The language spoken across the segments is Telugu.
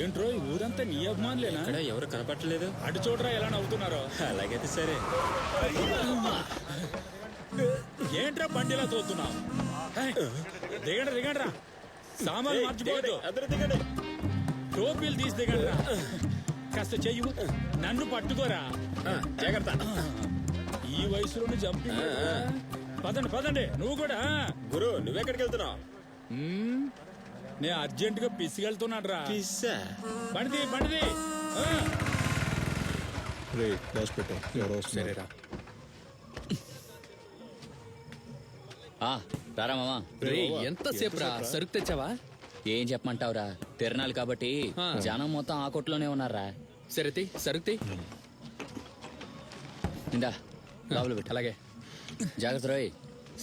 ఏంట్రో ఈ ఊరంతా నీ అభిమానులేనా? ఇక్కడ ఎవరు కనపట్టలేదు అటు చూడరా ఎలా నవ్వుతున్నారో. అలాగైతే సరే. ఏంట్రా బండిలా తోతున్నావు? దిగండి దిగండి రా. సామాన్లు మర్చిపోవద్దు అందరూ దిగండి. టోపీలు తీసి దిగండి రా. కాస్త చెయ్యు నన్ను పట్టుకోరా. జాగ్రత్త. ఈ వయసులోనే జంపింగ్ పదండి పదండి. నువ్వు కూడా గురు నువ్వెక్కడికి వెళ్తున్నావు. నేను అర్జెంట్గా పిసిగెళ్తున్నాడు రా పిస్సా? బండిది బండిది. ఆ. రే దాచిపెట్టాం ఎవరో వస్తున్నారు. ఆ, రారా మామా. రే, ఎంతసేపు రా సరుకు తెచ్చావా? ఏం చెప్పమంటావురా? తిరణాలు కాబట్టి ఆ. జనం మొత్తం ఆ కొట్లోనే ఉన్నారా? సరితి సరుకుతి ఇందా లోపల పెట్టు. అలాగే. జాగ్రత్త రోయ్.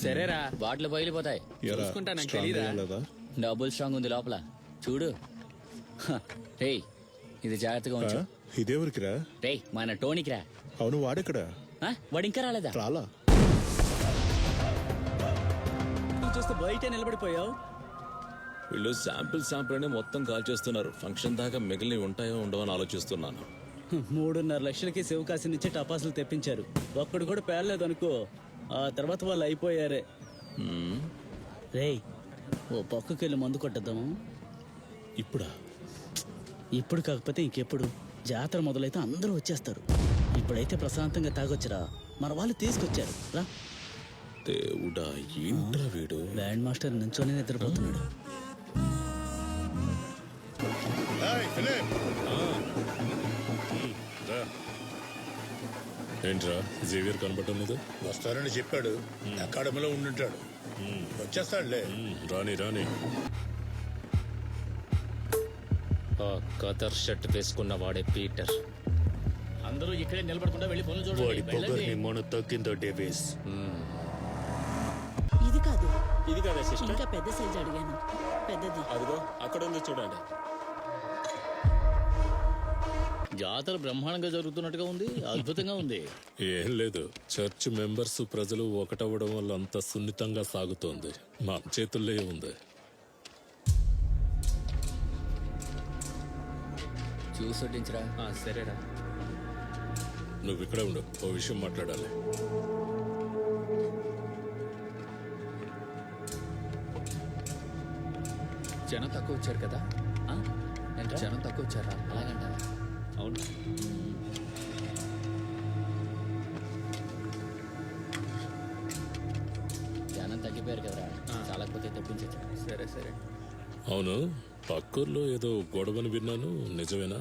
సరేరా. బాటిల్ బయలుపోతాయి. ఎరా, చూసుకుంటా, నాకు స్ట్రాంగ్? అయ్యలేదా? డబుల్ స్ట్రాంగ్ ఉంది లోపల. చూడు. రేయ్ ఇది జాగ్రత్తగా? ఉంచు. ఇదేవరికిరా? రేయ్ మన టోనీకి రా అవును వాడెక్కడ? ఆ, వాడు ఇంకా రాలేదా? రాలా. చూస్తే బయట నిలబడిపోయావు. వీళ్ళు శాంపిల్ శాంపిల్ అనే మొత్తం కాల్ చేస్తున్నారు ఫంక్షన్ దాకా మిగిలిన ఉంటాయో ఉండవో అని ఆలోచిస్తున్నాను. మూడున్నర లక్షలకి శివకాశి నుంచి టపాసులు తెప్పించారు. ఒక్కడు కూడా పేర్లేదు అనుకో ఆ తర్వాత వాళ్ళు అయిపోయారే. రేయ్ ఓ పక్కకి వెళ్ళి మందు కొట్టద్దాము? ఇప్పుడా? ఇప్పుడు కాకపోతే ఇంకెప్పుడు? జాతర మొదలైతే అందరూ వచ్చేస్తారు. ఇప్పుడైతే ప్రశాంతంగా తాగొచ్చురా. మన వాళ్ళు తీసుకొచ్చారు. రా. దేవుడా ఏంట్రా వీడు? బ్యాండ్ మాస్టర్ నుంచోనే నిద్రపోతున్నాడు. ఏంట్రా? జేవియర్ కనబడటం లేదు? వస్తానని చెప్పాడు. అకాడమీలో ఉండుంటాడు. వచ్చేస్తాడులే. రాని రాని. ఆ కదర్ షర్ట్ వేసుకున్న వాడే పీటర్. అందరూ ఇక్కడే నిలబడకుండా వెళ్ళి పనులు వాడి పొగర్ని మన తగ్గిందో డేవిస్. ఇది కాదు. ఇది కదా సిస్టర్. ఇంకా పెద్ద సైజ్ అడిగాను. పెద్దది. అదిగో అక్కడ ఉంది చూడండి. జాతర బ్రహ్మాండంగా జరుగుతున్నట్టుగా ఉంది అద్భుతంగా ఉంది. ఏం లేదు. చర్చ్ మెంబర్స్ ప్రజలు ఒకటవ్వడం వల్ల అంత సున్నితంగా సాగుతోంది. మా చేతుల్లో ఉంది. చూసొడ్డించరా ఆ, సరేరా. నువ్వు ఇక్కడే ఉండు. ఓ విషయం మాట్లాడాలి. జనం తక్కువ వచ్చారు కదా? జనం తక్కువ వచ్చారా? అలాగంటావా అవును. జనం తగ్గిపోయారు కదరా. చాలకపోతే తెప్పించచ్చు. సరే సరే. అవును పక్కూర్లో ఏదో గొడవని విన్నాను నిజమేనా?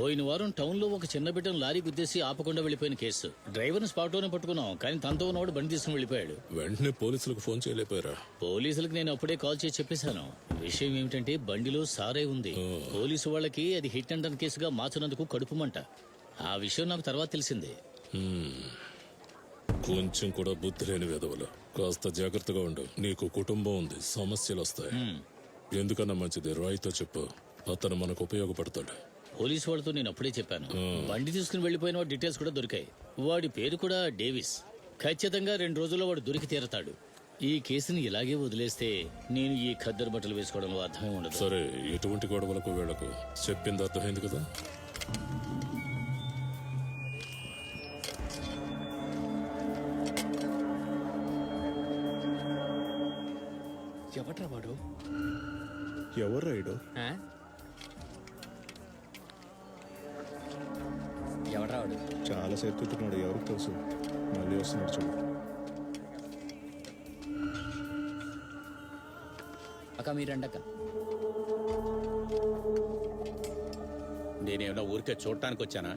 పోయిన వారం టౌన్లో ఒక చిన్న బిడ్డను లారీ గుద్దేసి ఆపకుండా వెళ్ళిపోయిన కేసు. డ్రైవర్ని స్పాట్లోనే పట్టుకున్నాం కానీ తనతో ఉన్నవాడు బండి తీసుకుని వెళ్ళిపోయాడు. వెంటనే పోలీసులకు ఫోన్ చేయలేకపోయారా? పోలీసులకు నేను అప్పుడే కాల్ చేసి చెప్పేశాను. విషయం ఏమిటంటే బండిలో సారే ఉంది. పోలీసు వాళ్ళకి అది హిట్ అండ్ రన్ కేసుగా మార్చినందుకు కడుపు మంట ఆ విషయం నాకు తర్వాత తెలిసింది. కొంచెం కూడా బుద్ధి లేని విధవలు. కాస్త జాగ్రత్తగా ఉండు. నీకు కుటుంబం ఉంది సమస్యలు వస్తాయి ఎందుకన్నా మంచిది? రాయితో చెప్పు. అతను మనకు ఉపయోగపడతాడు. పోలీసు వాళ్ళతో నేను అప్పుడే చెప్పాను. బండి తీసుకుని వెళ్ళిపోయిన వాడి డీటెయిల్స్ కూడా దొరికాయి. వాడి పేరు కూడా డేవిస్. ఖచ్చితంగా రెండు రోజుల్లో వాడు దొరికి తీరతాడు. ఈ కేసుని ఇలాగే వదిలేస్తే నేను ఈ ఖద్దరు బట్టలు వేసుకోవడంలో అర్థమే ఉండదు. సరే ఎటువంటి గొడవలకు వీళ్ళకు? చెప్పింది అర్థమైంది కదా? ఎవట్రా వాడు? ఎవరు రైడు తిట్టున్నాడు ఎవరికి తెలుసు? మళ్ళీ వస్తున్నాడు చూడు. అక్క మీరండి అక్క. నేనేమన్నా ఊరికే చూడటానికి వచ్చానా?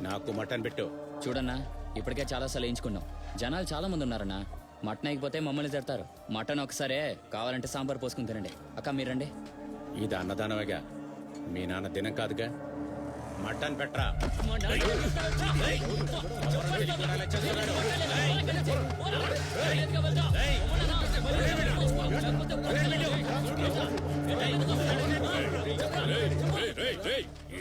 నాకు మటన్ పెట్టు. చూడన్నా ఇప్పటికే చాలా సార్లు వేయించుకున్నాం. జనాలు చాలా మంది ఉన్నారన్నా. మటన్ అయిపోతే మమ్మల్ని తిడతారు. మటన్ ఒకసారే కావాలంటే సాంబార్ పోసుకుని తినండి. అక్క మీరండి ఇది అన్నదానమేగా. మీ నాన్న దినం కాదుగా? మటన్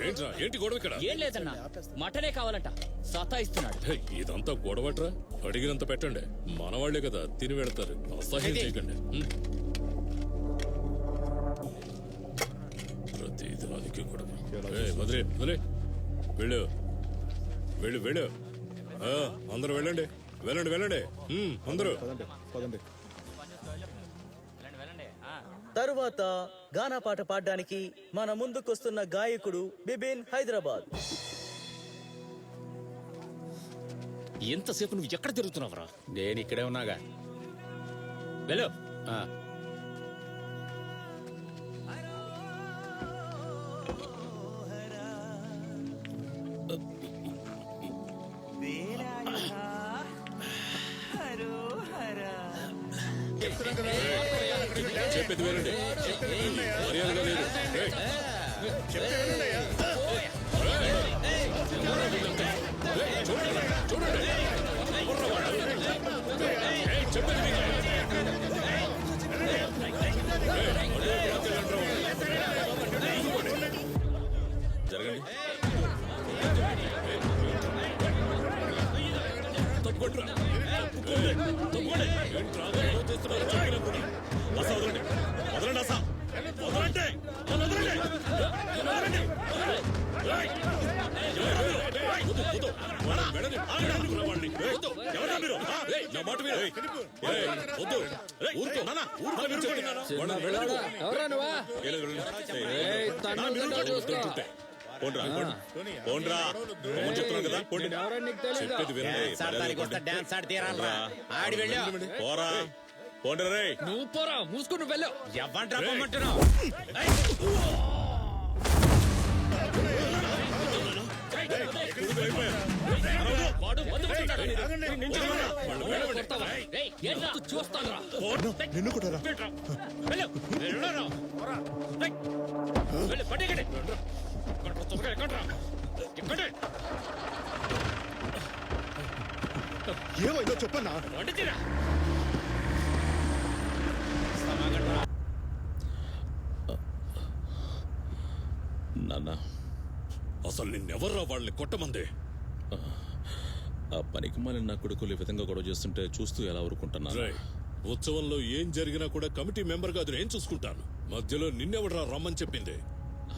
ఏంట్రా? ఏంటి గొడవ ఇక్కడ? ఏం లేదన్నా. మటనే కావాలంట. సతాయిస్తున్నాడు. రేయ్, ఇదంతా గొడవట్రా? అడిగినంత పెట్టండి. మనవాళ్ళే కదా తిని వెడతారు అసహ్యం చేయకండి. హ్మ్. కూడా ఏయ్, వదిలే వదిలే వెళ్ళు వెళ్ళు వెళ్ళు ఆ, అందరూ వెళ్ళండి వెళ్ళండి వెళ్ళండి అందరూ పదండి పదండి తరువాత గానా పాట పాడడానికి మన ముందుకొస్తున్న గాయకుడు బిబిన్ హైదరాబాద్ ఎంతసేపు నువ్వు ఎక్కడ తిరుగుతున్నావురా నేను ఇక్కడే ఉన్నాగా వెళ్ళు చెప్పేది వెళ్ళండి మర్యాదగా లేదు. వాళ్ళని వెళ్ళని. ఎవరా నువ్వా? ఏలే, వెళ్ళండి. ఏయ్, ఏయ్, తన్నులు నా మీరు తింటా చూసుకో. ఉంటుంటే. పోండ్రా, పోండి. పోండ్రా. పోమని చెప్తున్నాను కదా? పోండి. ఎవరో నీకు తెలీదా? చెప్పేది వినండి. మర్యాదగా పోండి. ఆడి వెళ్ళు. పోరా. పోండి రే. నువ్వు పోరా. మూసుకుని వెళ్ళు. చూస్తాను నిన్ను కూడా ఏమైందో చెప్పన్నా నాన్న అసలు నిన్నెవర్రా వాళ్ళని కొట్టమందే? ఆ పనికి మళ్ళీ నా కొడుకులు ఈ విధంగా గొడవ చేస్తుంటే చూస్తూ ఎలా ఊరుకుంటున్నా రేయ్, ఉత్సవంలో ఏం జరిగినా కూడా కమిటీ మెంబర్గా నేను చూసుకుంటాను. మధ్యలో నిన్నెవడరా రమ్మని చెప్పింది?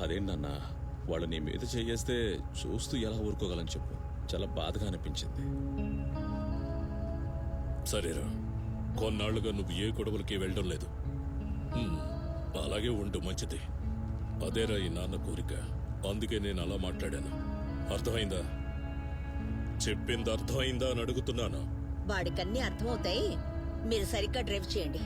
అదేంటన్న వాళ్ళు నీ మీద చేయేస్తే చూస్తూ ఎలా ఊరుకోగలని చెప్పు. చాలా బాధగా అనిపించింది. సరేరా. కొన్నాళ్ళుగా నువ్వు ఏ గొడవలకి వెళ్ళడం లేదు. హ్మ్, అలాగే ఉండు మంచిది. అదేరా ఈ నాన్న కోరిక. అందుకే నేను అలా మాట్లాడాను. అర్థమైందా? చెప్పింది అర్థమైందా అని అడుగుతున్నాను? వాడికన్నీ అర్థమవుతాయి. మీరు సరిగ్గా డ్రైవ్ చేయండి.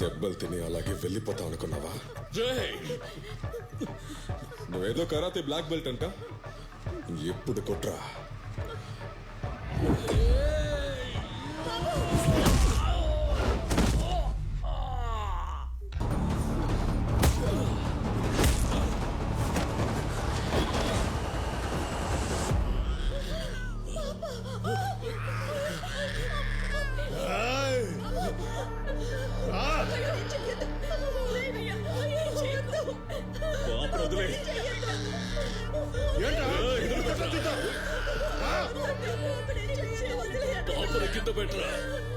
దెబ్బలు తిని అలాగే వెళ్ళిపోతావు అనుకున్నావా? నువ్వేదో కరాతే బ్లాక్ బెల్ట్ అంట. ఎప్పుడు కొట్రా! నిలబెట్టరా